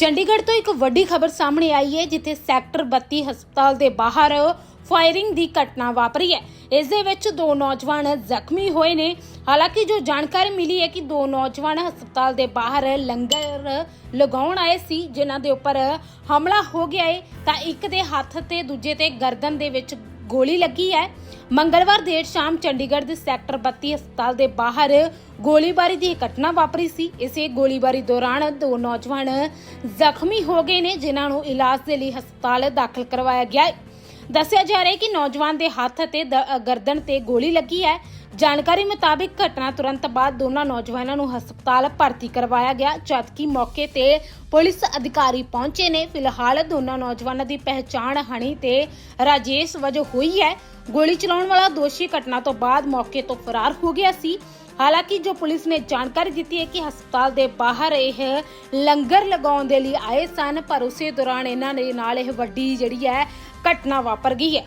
ਚੰਡੀਗੜ੍ਹ ਤੋਂ ਇੱਕ ਵੱਡੀ ਖਬਰ ਸਾਹਮਣੇ ਆਈ ਹੈ, ਜਿੱਥੇ ਸੈਕਟਰ 32 ਹਸਪਤਾਲ ਦੇ ਬਾਹਰ ਫਾਇਰਿੰਗ ਦੀ ਘਟਨਾ ਵਾਪਰੀ ਹੈ। ਇਸ ਦੇ ਵਿੱਚ ਦੋ ਨੌਜਵਾਨ ਜ਼ਖਮੀ ਹੋਏ ਨੇ। ਹਾਲਾਂਕਿ ਜੋ ਜਾਣਕਾਰੀ ਮਿਲੀ ਹੈ ਕਿ ਦੋ ਨੌਜਵਾਨ ਹਸਪਤਾਲ ਦੇ ਬਾਹਰ ਲੰਗਰ ਲਗਾਉਣ ਆਏ ਸੀ, ਜਿਨ੍ਹਾਂ ਦੇ ਉੱਪਰ ਹਮਲਾ ਹੋ ਗਿਆ ਹੈ, ਤਾਂ ਇੱਕ ਦੇ ਹੱਥ ਤੇ ਦੂਜੇ ਤੇ ਗਰਦਨ ਦੇ ਵਿੱਚ ਗੋਲੀ ਲੱਗੀ ਹੈ। ਮੰਗਲਵਾਰ ਦੇਰ ਸ਼ਾਮ ਚੰਡੀਗੜ੍ਹ ਦੇ ਸੈਕਟਰ 32 ਹਸਪਤਾਲ ਦੇ ਬਾਹਰ ਗੋਲੀਬਾਰੀ ਦੀ ਇਹ ਘਟਨਾ ਵਾਪਰੀ ਸੀ। ਇਸੇ ਗੋਲੀਬਾਰੀ ਦੌਰਾਨ ਦੋ ਨੌਜਵਾਨ ਜ਼ਖਮੀ ਹੋ ਗਏ ਨੇ, ਜਿਨ੍ਹਾਂ ਨੂੰ ਇਲਾਜ ਦੇ ਲਈ ਹਸਪਤਾਲ ਦਾਖਲ ਕਰਵਾਇਆ ਗਿਆ। ਦੱਸਿਆ ਜਾ ਰਿਹਾ ਹੈ ਕਿ ਨੌਜਵਾਨ ਦੇ ਹੱਥ ਤੇ ਦ- ਅ, ਗਰਦਨ ਤੇ ਗੋਲੀ ਲੱਗੀ ਹੈ। ਜਾਣਕਾਰੀ ਮੁਤਾਬਿਕ ਘਟਨਾ ਤੁਰੰਤ ਬਾਅਦ ਦੋਨਾਂ ਨੌਜਵਾਨਾਂ ਨੂੰ ਹਸਪਤਾਲ ਭਰਤੀ ਕਰਵਾਇਆ ਗਿਆ ਜਦਕਿ ਮੌਕੇ ਤੇ ਪੁਲਿਸ ਅਧਿਕਾਰੀ ਪਹੁੰਚੇ ਨੇ। ਫਿਲਹਾਲ ਦੋਨਾਂ ਨੌਜਵਾਨਾਂ ਦੀ ਪਹਿਚਾਣ ਹਣੀ ਤੇ ਰਾਜੇਸ਼ ਵਜੋਂ ਹੋਈ ਹੈ। ਗੋਲੀ ਚਲਾਉਣ ਵਾਲਾ ਦੋਸ਼ੀ ਘਟਨਾ ਤੋਂ ਬਾਅਦ ਮੌਕੇ ਤੋਂ ਫਰਾਰ ਹੋ ਗਿਆ ਸੀ। ਹਾਲਾਂਕਿ ਜੋ ਪੁਲਿਸ ਨੇ ਜਾਣਕਾਰੀ ਦਿੱਤੀ ਹੈ ਕਿ ਹਸਪਤਾਲ ਦੇ ਬਾਹਰ ਇਹ ਲੰਗਰ ਲਗਾਉਣ ਦੇ ਲਈ ਆਏ ਸਨ, ਪਰ ਉਸੇ ਦੌਰਾਨ ਇਹਨਾਂ ਦੇ ਨਾਲ ਇਹ ਵੱਡੀ ਜਿਹੜੀ ਹੈ ਘਟਨਾ ਵਾਪਰ ਗਈ ਹੈ।